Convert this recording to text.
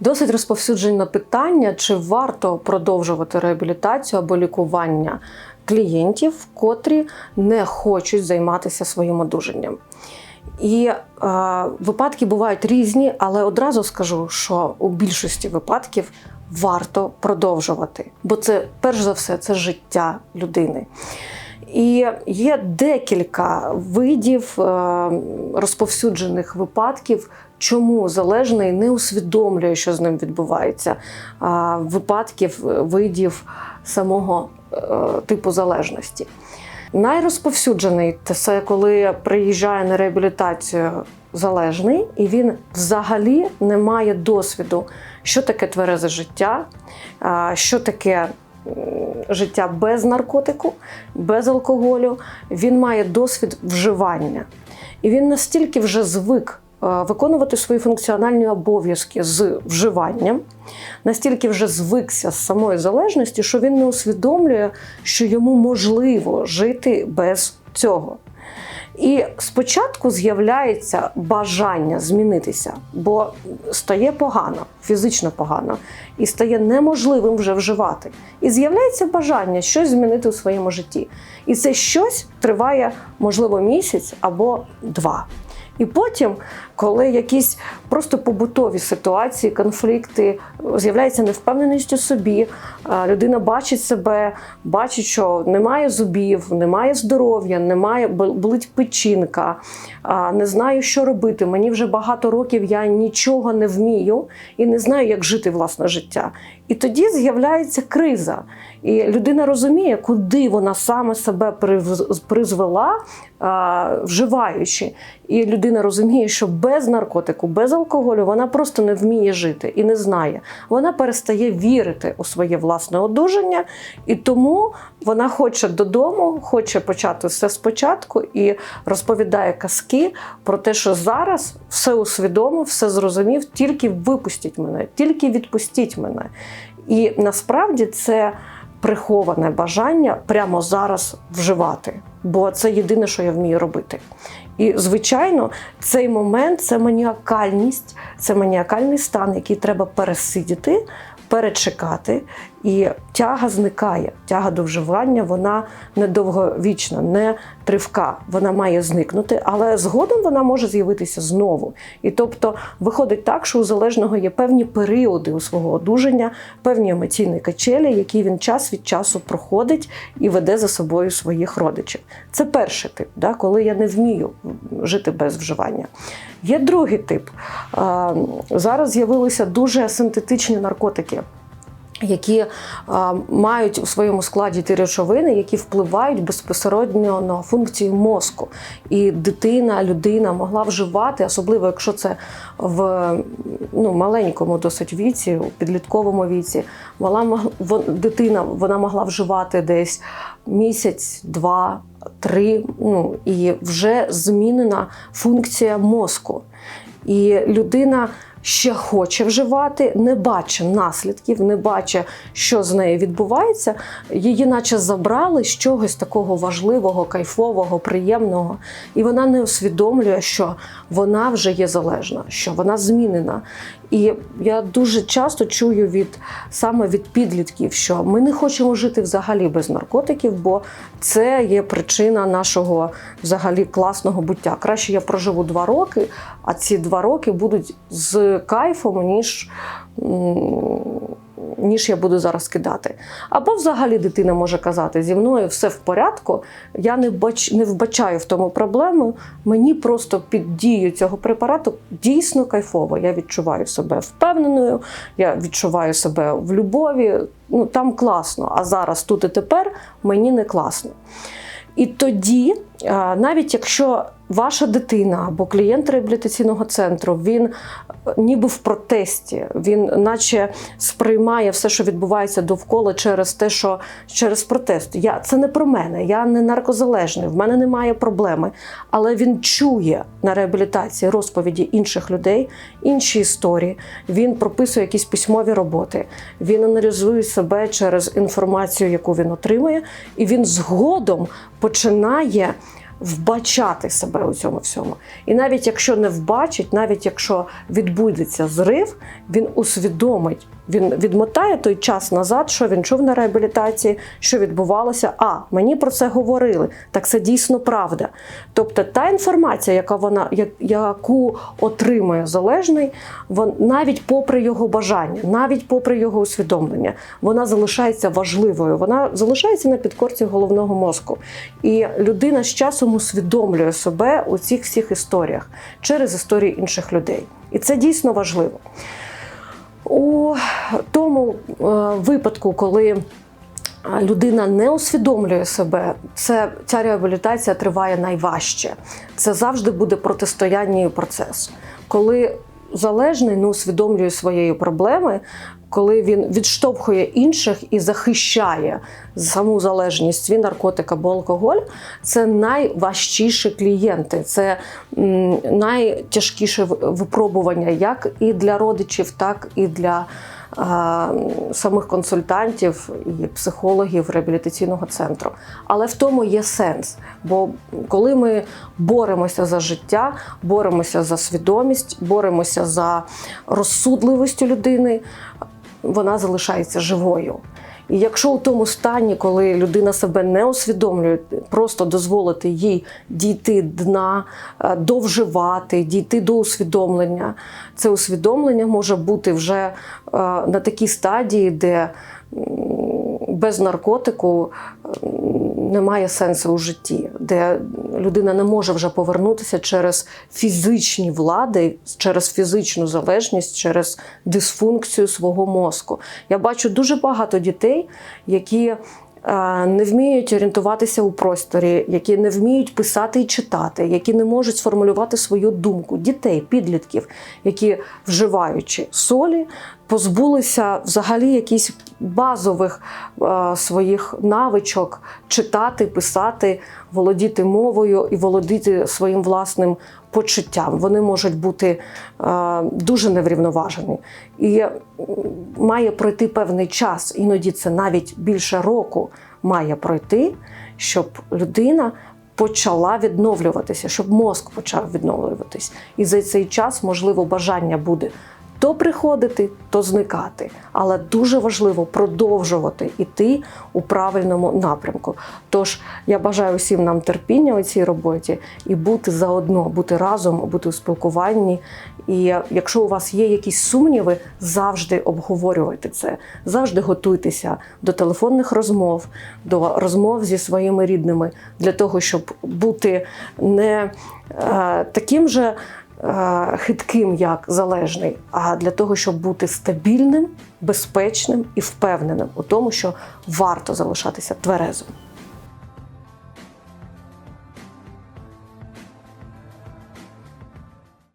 Досить розповсюджене питання, чи варто продовжувати реабілітацію або лікування клієнтів, котрі не хочуть займатися своїм одужанням. І е, випадки бувають різні, але одразу скажу, що у більшості випадків варто продовжувати, бо це перш за все це життя людини. І є декілька видів е, розповсюджених випадків, чому залежний не усвідомлює, що з ним відбувається, випадків е, видів самого е, типу залежності. Найрозповсюджений це коли приїжджає на реабілітацію залежний, і він взагалі не має досвіду, що таке тверезе життя, що таке життя без наркотику, без алкоголю. Він має досвід вживання. І він настільки вже звик виконувати свої функціональні обов'язки з вживанням, настільки вже звикся з самої залежності, що він не усвідомлює, що йому можливо жити без цього. І спочатку з'являється бажання змінитися, бо стає погано, фізично погано, і стає неможливим вже вживати. І з'являється бажання щось змінити у своєму житті. І це щось триває, можливо, місяць або два. І потім, коли якісь просто побутові ситуації, конфлікти, з'являється невпевненість у собі, людина бачить себе, бачить, що немає зубів, немає здоров'я, немає бо- болить печінка, не знаю, що робити. Мені вже багато років я нічого не вмію і не знаю, як жити власне життя. І тоді з'являється криза. І людина розуміє, куди вона саме себе призвела, вживаючи. І людина розуміє, що без наркотику, без алкоголю вона просто не вміє жити і не знає. Вона перестає вірити у своє власне одужання, і тому вона хоче додому, хоче почати все спочатку і розповідає казки про те, що зараз все усвідомив, все зрозумів, тільки випустіть мене, тільки відпустіть мене. І насправді це приховане бажання прямо зараз вживати, бо це єдине, що я вмію робити. І, звичайно, цей момент це маніакальність, це маніакальний стан, який треба пересидіти, перечекати, і тяга зникає. Тяга до вживання вона недовговічна, не тривка. Вона має зникнути, але згодом вона може з'явитися знову. І тобто виходить так, що у залежного є певні періоди у свого одужання, певні емоційні качелі, які він час від часу проходить і веде за собою своїх родичів. Це перший тип, да, коли я не вмію жити без вживання. Є другий тип. Зараз з'явилися дуже синтетичні наркотики. Які а, мають у своєму складі ті речовини, які впливають безпосередньо на функції мозку. І дитина, людина могла вживати, особливо якщо це в ну, маленькому досить віці, у підлітковому віці, мала дитина вона могла вживати десь місяць, два, три, ну і вже змінена функція мозку. І людина ще хоче вживати, не бачить наслідків, не бачить, що з нею відбувається. Її, наче забрали з чогось такого важливого, кайфового, приємного, і вона не усвідомлює, що вона вже є залежна, що вона змінена. І я дуже часто чую від саме від підлітків, що ми не хочемо жити взагалі без наркотиків, бо це є причина нашого взагалі класного буття. Краще я проживу два роки, а ці два роки будуть з кайфом, ніж. Ніж я буду зараз кидати. Або взагалі дитина може казати: зі мною все в порядку, я не бач, не вбачаю в тому проблему. Мені просто під дією цього препарату дійсно кайфово. Я відчуваю себе впевненою, я відчуваю себе в любові. Ну там класно. А зараз тут і тепер мені не класно. І тоді, навіть якщо ваша дитина або клієнт реабілітаційного центру, він ніби в протесті, він наче сприймає все, що відбувається довкола через те, що через протест. Я це не про мене, я не наркозалежний, в мене немає проблеми. Але він чує на реабілітації розповіді інших людей, інші історії. Він прописує якісь письмові роботи, він аналізує себе через інформацію, яку він отримує, і він згодом починає вбачати себе у цьому всьому. І навіть якщо не вбачить, навіть якщо відбудеться зрив, він усвідомить, він відмотає той час назад, що він чув на реабілітації, що відбувалося. А мені про це говорили. Так це дійсно правда. Тобто, та інформація, яка вона яку отримує залежний, вон навіть попри його бажання, навіть попри його усвідомлення, вона залишається важливою. Вона залишається на підкорці головного мозку. І людина з часом усвідомлює себе у цих всіх історіях через історії інших людей. І це дійсно важливо. У тому е, випадку, коли людина не усвідомлює себе, це ця реабілітація триває найважче. Це завжди буде протистояння і процес. Коли залежний не усвідомлює своєї проблеми, коли він відштовхує інших і захищає саму залежність свій наркотик або алкоголь, це найважчіші клієнти, це найтяжкіше випробування як і для родичів, так і для самих консультантів і психологів реабілітаційного центру. Але в тому є сенс. Бо коли ми боремося за життя, боремося за свідомість, боремося за розсудливість людини, вона залишається живою. І якщо у тому стані, коли людина себе не усвідомлює, просто дозволити їй дійти дна, е, довживати, дійти до усвідомлення, це усвідомлення може бути вже е, на такій стадії, де без наркотику немає сенсу у житті, де людина не може вже повернутися через фізичні влади, через фізичну залежність, через дисфункцію свого мозку. Я бачу дуже багато дітей, які е, не вміють орієнтуватися у просторі, які не вміють писати і читати, які не можуть сформулювати свою думку. Дітей, підлітків, які вживаючи солі, позбулися взагалі якісь базових е, своїх навичок читати, писати, володіти мовою і володіти своїм власним почуттям. Вони можуть бути е, дуже неврівноважені. І має пройти певний час, іноді це навіть більше року має пройти, щоб людина почала відновлюватися, щоб мозк почав відновлюватись. І за цей час, можливо, бажання буде то приходити, то зникати. Але дуже важливо продовжувати йти у правильному напрямку. Тож я бажаю всім нам терпіння у цій роботі і бути заодно, бути разом, бути у спілкуванні. І якщо у вас є якісь сумніви, завжди обговорювайте це, завжди готуйтеся до телефонних розмов, до розмов зі своїми рідними для того, щоб бути не е, таким же хитким, як залежний, а для того, щоб бути стабільним, безпечним і впевненим у тому, що варто залишатися тверезим.